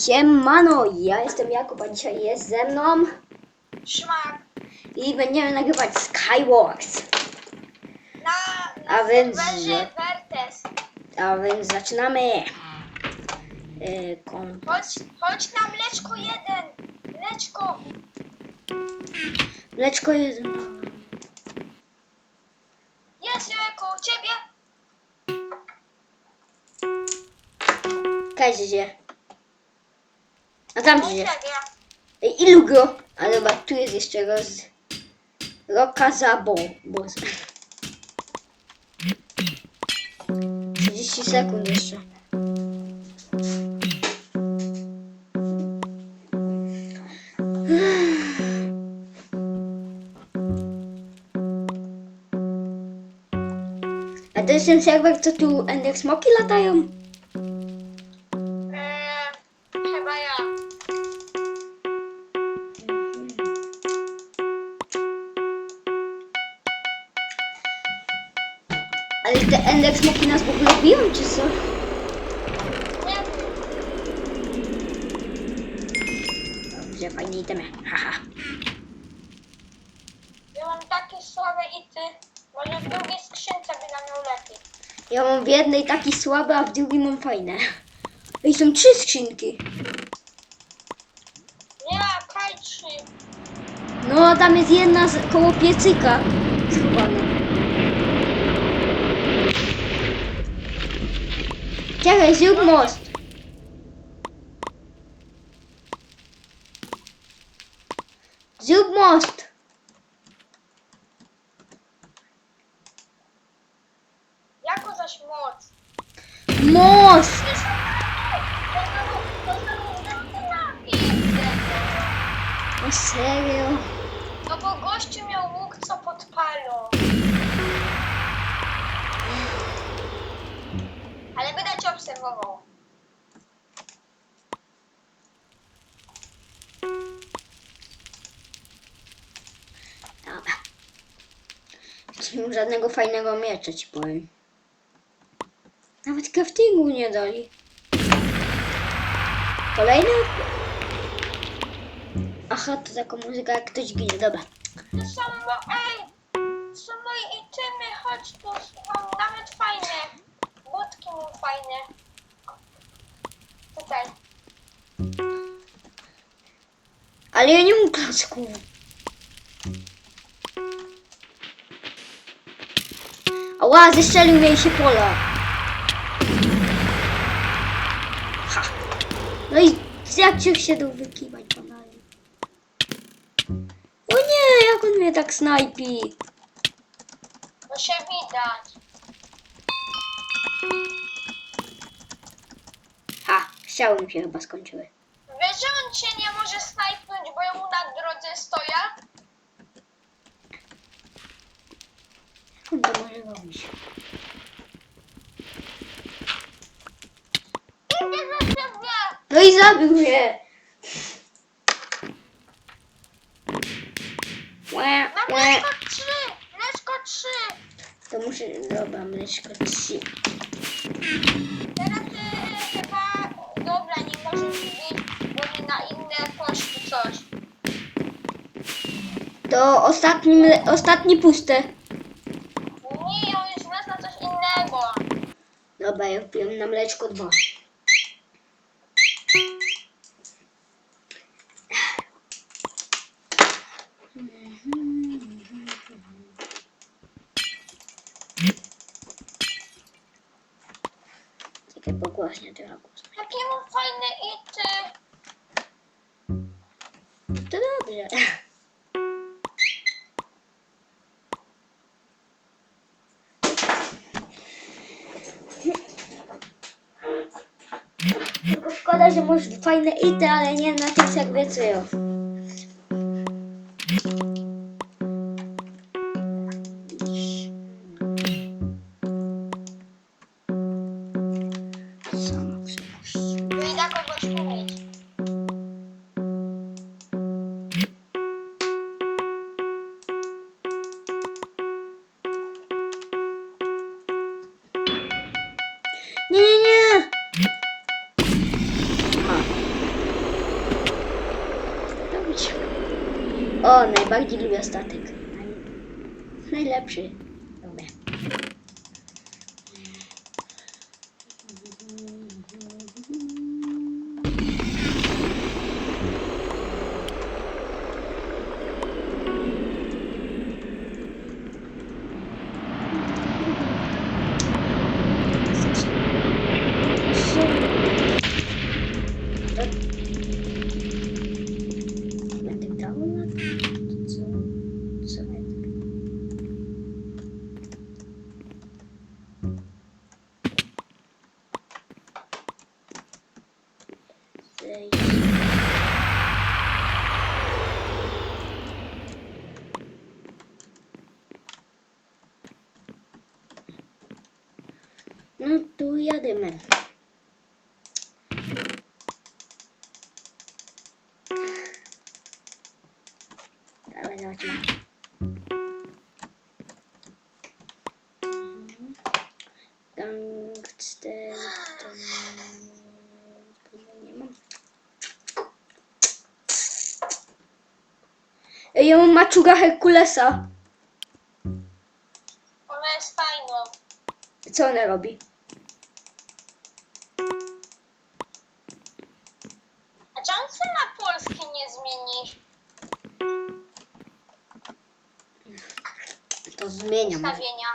Siemano, ja jestem Jakub, a dzisiaj jest ze mną Szmak. i będziemy nagrywać Skywalks. Na, A na więc- serwerze Vertes. A więc zaczynamy. Yy, kon... Chodź, chodź na mleczko jeden. Mleczko. Mleczko jest... Jest jako u ciebie. Kazie. A tam U gdzie? Ej, ilu go? A dobra, tu jest jeszcze roz... Roka Zabo. Boże. 30 sekund jeszcze. A to jest ten serwer, co tu Ender Smoki latają? Ja mam w jednej taki słaby, a w drugiej mam fajne. Ej, są trzy skrzynki. Nie, trzy. No, tam jest jedna z, koło piecyka schowana. Czekaj, zrób most. Zrób most. Jako zaś moc. Most! O serio? No bo gościu miał łuk, co podpalą. Ale będę cię obserwował. Dobra. Mam żadnego fajnego miecza, ci powiem. Nawet craftingu nie dali. Kolejny? Aha, to taka muzyka jak ktoś ginie, dobra. To są. Ej! To są moje itemy, chodź tu. Nawet fajne. Mam fajne. Tutaj. Ale ja nie mam klocków. Ała, zestrzelił mnie się pola. Ha. No i jak cię się dał wykiwać banalnie. O nie, jak on mnie tak snajpi. No się widać. Ha, strzały mi się chyba skończyły. Wiesz, że on cię nie może snajpnąć, bo ja mu na drodze stoję? To może robić? Idę za siebie! No i zabił mnie. Łe, łe. mleczko trzy! Mleczko trzy! To muszę, dobra, mleczko trzy. Teraz ty chyba... Dobra, nie możesz bić, bo mi na inne poszły coś. To ostatni, ostatni puste. Nie, on już na coś innego. Dobra, ja wbiłem na mleczko dwa. Czekaj, pogłośnie trochę głos. Jakie mam fajne ity. To dobrze. Tylko szkoda, że masz fajne ity, ale nie na tych serwiecjach. Sama O, najbardziej lubię statek. Najlepszy. Jadymy. Dawaj, zobaczmy. Gangster. Nie mam. Ja mam maczuga Herkulesa. Ona jest fajną. Co ona robi? Zmieniam. ustawienia?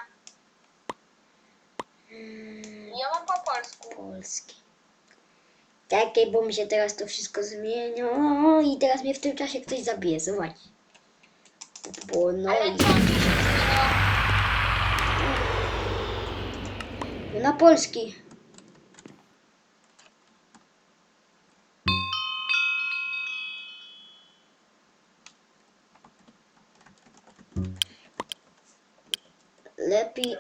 Ja mam po polsku. Polski. Czekaj, bo mi się teraz to wszystko zmienia. O, I teraz mnie w tym czasie ktoś zabije, zobacz. Bo no Ale co ci się zmieniło? na polski. Lepiej.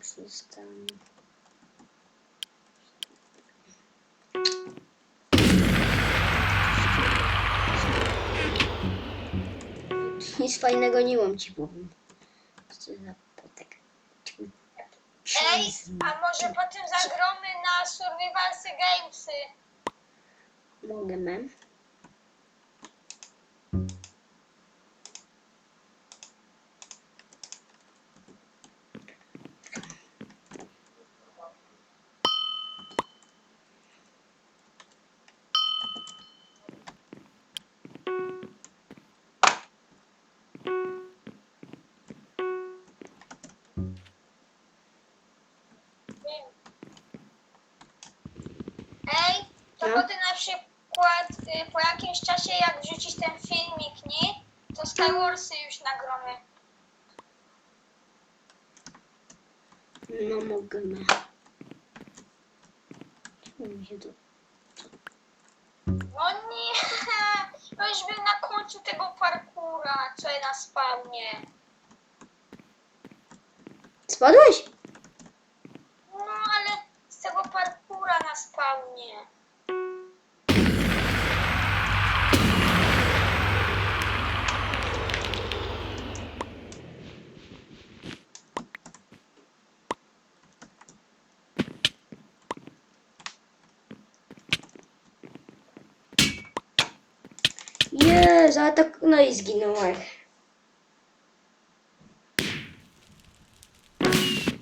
System. Nic fajnego nie mam ci powiem. Co za potek. Ej, a może potem zagromy na Survivalsy Gamesy? Mogę, mem. To No. potem na przykład y, po jakimś czasie jak wrzucisz ten filmik, nie? To Star Warsy już nagromy. No mogę, to... No nie, no już bym na końcu tego parkura, co jest na spawnie. Spadłeś? No ale z tego parkura na spawnie. Jezu, ale tak... No i zginąłem.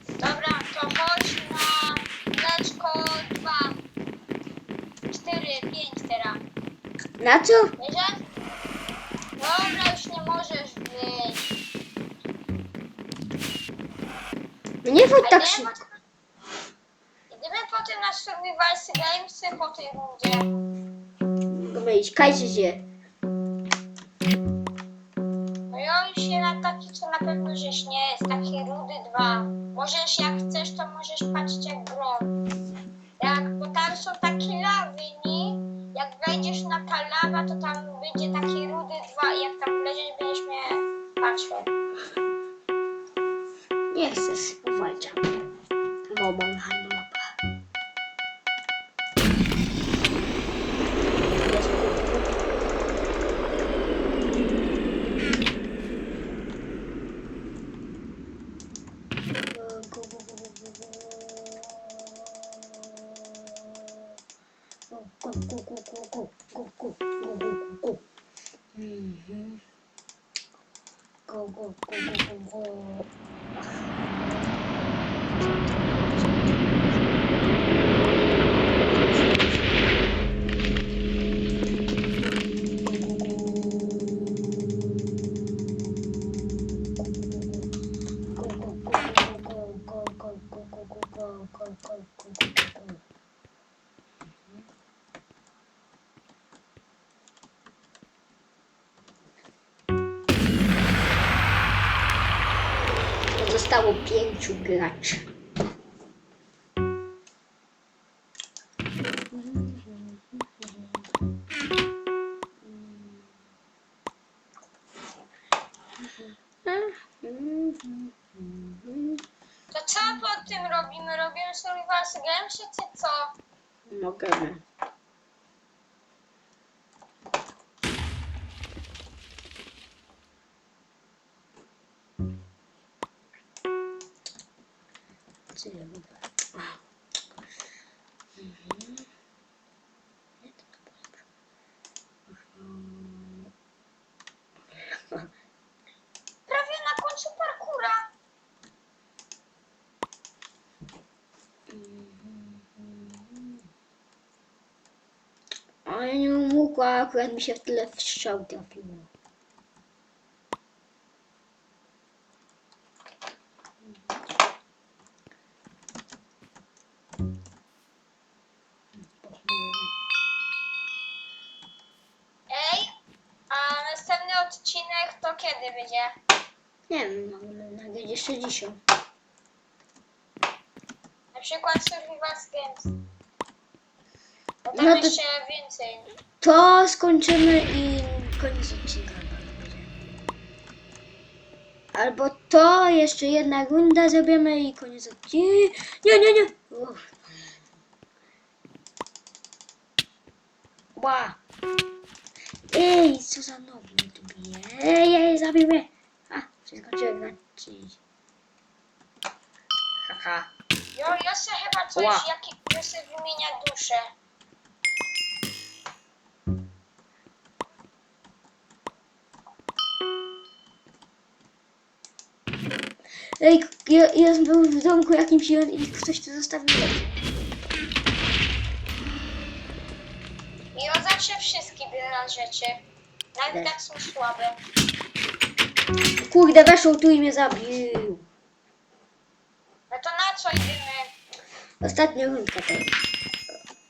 Dobra, to chodź na mleczko 2, 4, 5 teraz. Na co? Bierze? Dobra, już nie możesz wyjść. No nie A tak szybko. potem- Idziemy potem na Survivalsy Gamesy po tej rundzie. Myć, kajcie się. Na pewno żeś nie jest, taki rudy 2. Możesz jak chcesz, to możesz patrzeć jak grom. Jak, bo tam są takie lawy, nie? Jak wejdziesz na ta lawa, to tam będzie taki rudy 2 i jak tam wleziesz, będziesz mnie patrzył. Nie chcę. Mobą na Zostało pięciu graczy. Mhm. Nie, to. Mhm. Prawie na końcu parkura. A ja nie mogła, akurat mi się w tyle w strzał trafiło. Kiedy będzie? Nie wiem, nagrać jeszcze dzisiaj. Na przykład survival games. Bo tam No to- jeszcze więcej. To skończymy i koniec odcinka. będzie. Albo to, jeszcze jedna runda zrobimy i koniec odcinka. Nie, nie, nie. Uff. Ła. Ej, co za nowy tu bije. Ej, ej, zabił mnie. A, się skończyłem grać. Haha. Jo, ja se chyba coś, Ła. jaki, ja se wymienia duszę. Ej, ja, ja był w domku jakimś i ktoś tu zostawił. I wszystkie biera rzeczy. Nawet jak są słabe. Kurde, weszł tu i mnie zabił. No to na co idziemy? Ostatnia rundka teraz.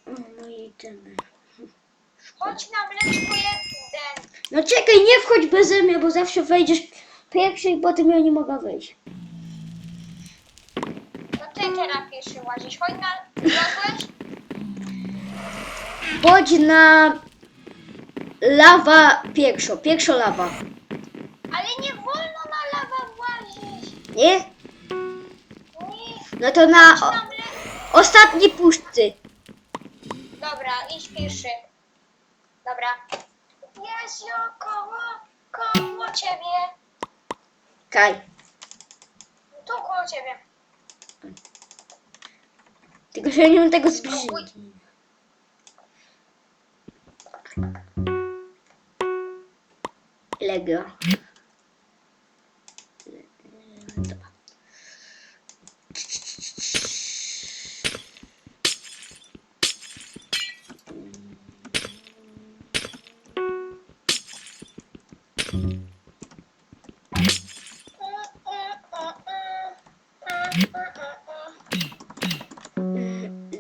O, moje itemy. Chodź na mleczko jeden. No czekaj, nie wchodź beze mnie, bo zawsze wejdziesz pierwszy i potem ja nie mogę wejść. To ty teraz pierwszy łazisz. Chodź na... Chodź na lawa pierwszo, pierwszo lawa. Ale nie wolno na lawę włazić. Nie? Nie. No to na o, ostatniej puszce. Dobra, idź pierwszy. Dobra. Jest jo koło, koło ciebie. Kaj, Tu koło ciebie. tylko że ja nie mam tego zbliżyć. Lego.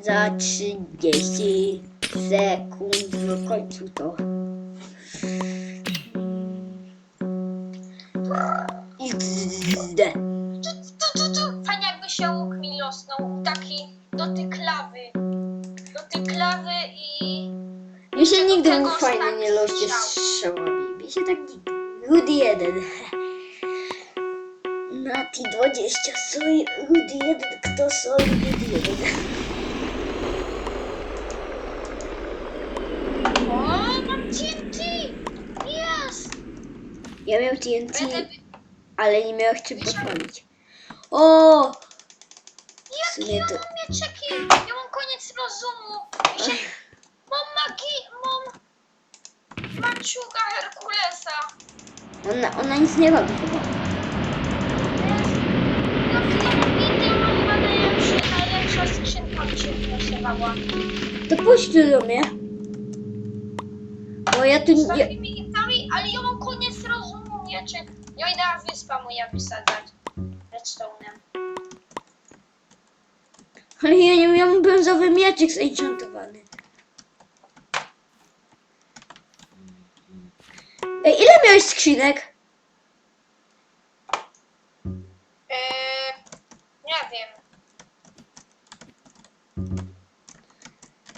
Za 30 sekund w końcu to. 20 soj, Rudy 1, kto soj, Rudy 1. O, mam TNT! Jest! Ja miałem TNT, Będę... ale nie miałem czym podpalić. O! W Jaki sumie ja to... mam? Ja mam koniec rozumu. Mi się... Mam maczuga Herkulesa. Ona, ona nic nie robi chyba. Skrzynka mi się wylosowała. To pójdź tu do mnie. Bo ja tu Z nie... takimi hitami, ale ja mam koniec rozumu mieczyk. Ja idę na wyspa moja wysadzać. Redstone'em. Ale ja nie miałam brązowy mieczyk zenchantowany. Ej, ile miałeś skrzynek? Yy, nie wiem.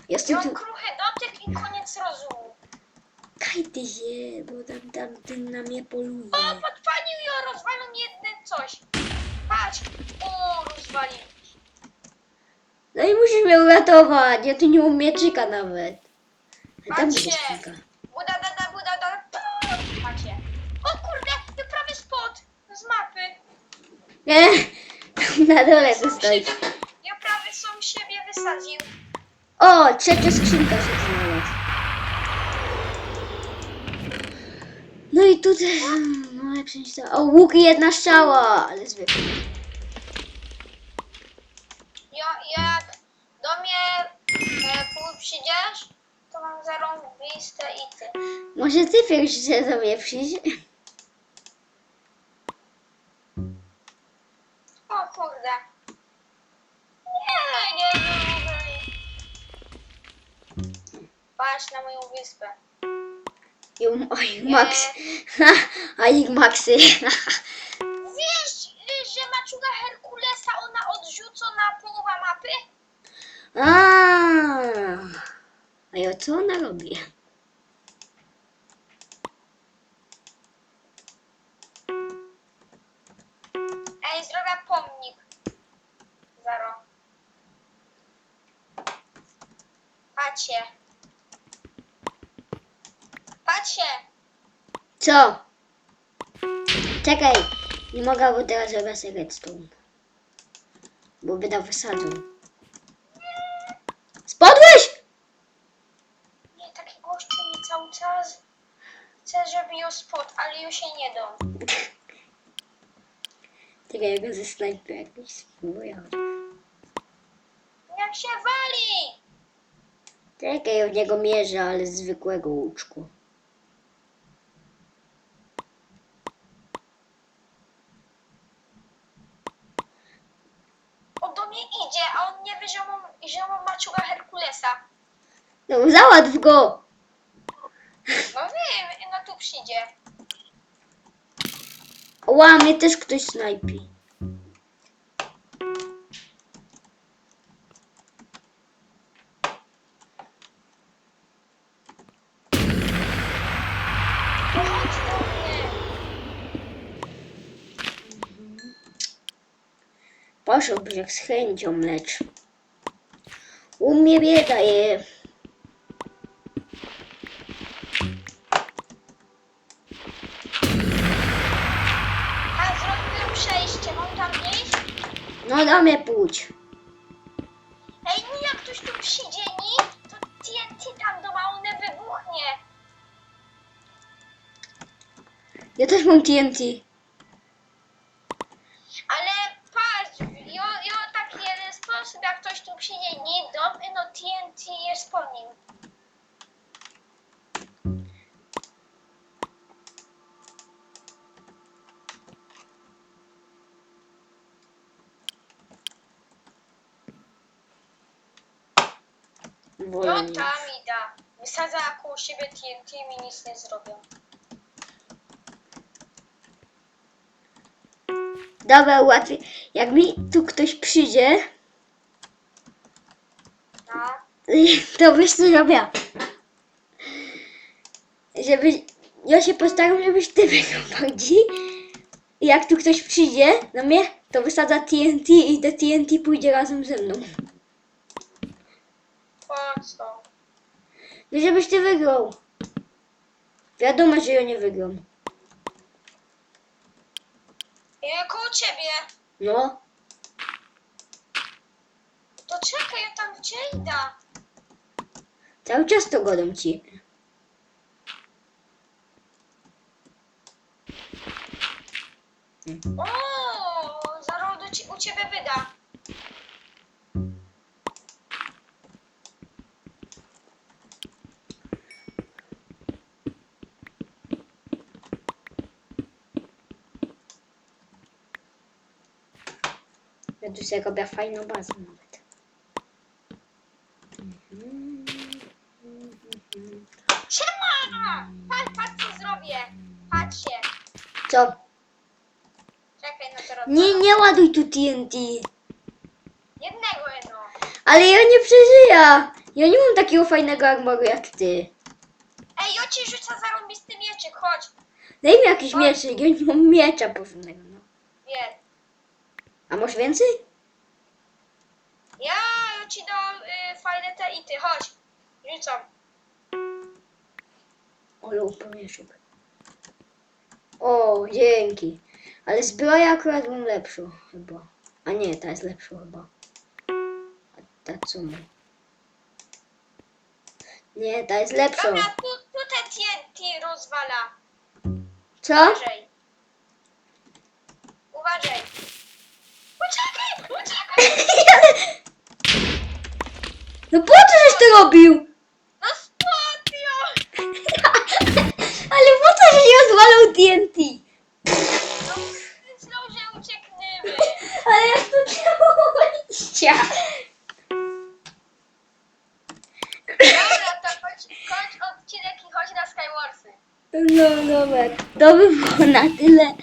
Jestem Ja tu... mam kruchy dotyk i koniec rozumu. Kaj ty się, bo tam, tam ten na mnie poluje. O, podpalił ją, rozwalił mi jedne coś. Patrz. O, rozwalił. No i musisz mnie uratować, ja tu nie mam mieczyka nawet. A tam Macie. jest skrzynka. Buda, da, da, buda, da. Macie. O kurde, ja prawie spod z mapy. Nie, na dole to stoi ja prawie sam siebie wysadził. O, trzecia skrzynka się znalazła. No i tutaj, no niż to. O, łuk i jedna strzała, ale zwykły. Ja, jak do mnie e, pół przyjdziesz, to mam zarąbiste i ty. Może ty pierwszy do mnie przyjdzie? Patrz na moją wyspę. I, oj, Max. Ha, a ich Maxy. Wiesz, y, że maczuga Herkulesa, ona odrzucona połowa mapy? A, a ja co ona robi? Co? Czekaj, nie mogę, bo teraz robię sobie redstone. Bo by dał wysadzą. Spadłeś? Nie, taki gościu mi cały czas chce, żeby ją spod, ale już się nie dam. Czekaj, ja go ze snajpy jakoś spróbuję. Jak się wali! Czekaj, od niego mierzę, ale z zwykłego łuczku. On do mnie idzie, a on nie wie, że mam, że mam maczuga Herkulesa. No załatw go! No wiem, no tu przyjdzie. Ła, mnie też ktoś snajpi. No chodź do mnie. Poszedłbyś jak z chęcią, lecz u mnie bieda je. Mam TNT. Ale patrz, jo, jo taki jeden sposób, jak ktoś tu przyjdzie, nie dom, no TNT jest po nim. No tam i da. Wysadza koło siebie TNT i mi nic nie zrobią. Dobra, łatwiej. Jak mi tu ktoś przyjdzie, No. to wiesz co robię. Żeby... Ja się postaram, żebyś ty wygrał bardziej. Jak tu ktoś przyjdzie do mnie, to wysadza TNT i te TNT pójdzie razem ze mną. Po co? No żebyś ty wygrał. Wiadomo, że ja nie wygram. Ja koło ciebie. No, To czekaj, ja tam gdzie idę. cały czas to godam ci. O, zaraz u ciebie wyda. Ja tu sobie robię fajną bazę nawet. Siema! Patrz, patrz co zrobię. Patrzcie. Co? Czekaj, no to robię. Nie, nie ładuj tu TNT. Jednego jedno. Ale ja nie przeżyję. Ja nie mam takiego fajnego armoru jak ty. Ej, ja ci rzucę zarąbisty mieczyk, chodź. Daj mi jakiś mieczyk, ja nie mam miecza porządnego. A masz więcej? Ja, ja ci dam y, fajne te ity, chodź. Rzucam. O, pomieszuk. O, dzięki. Ale zbroję akurat mam lepszą chyba. A nie, ta jest lepsza chyba. A ta co ma? Nie, ta jest lepsza. Dobra, tu, tu te TNT rozwala. Co? Uważaj. Uważaj. Uciekaj, uciekaj. No po co żeś to robił? No spotio. Ale po co żeś rozwalał TNT? No myślał, że uciekniemy. Ale jak to działo wyjścia? Dobra, to chodź, kończ odcinek i chodź na Skywarsy. No dobra, to by było na tyle.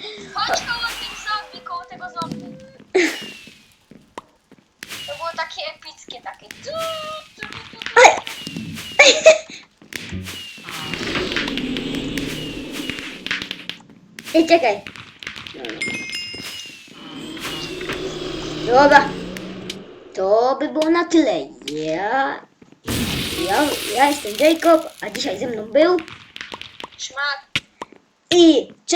Ej, czekaj. Dobra. To by było na tyle. Ja, ja, ja jestem Jacob, a dzisiaj ze mną był Szmat. i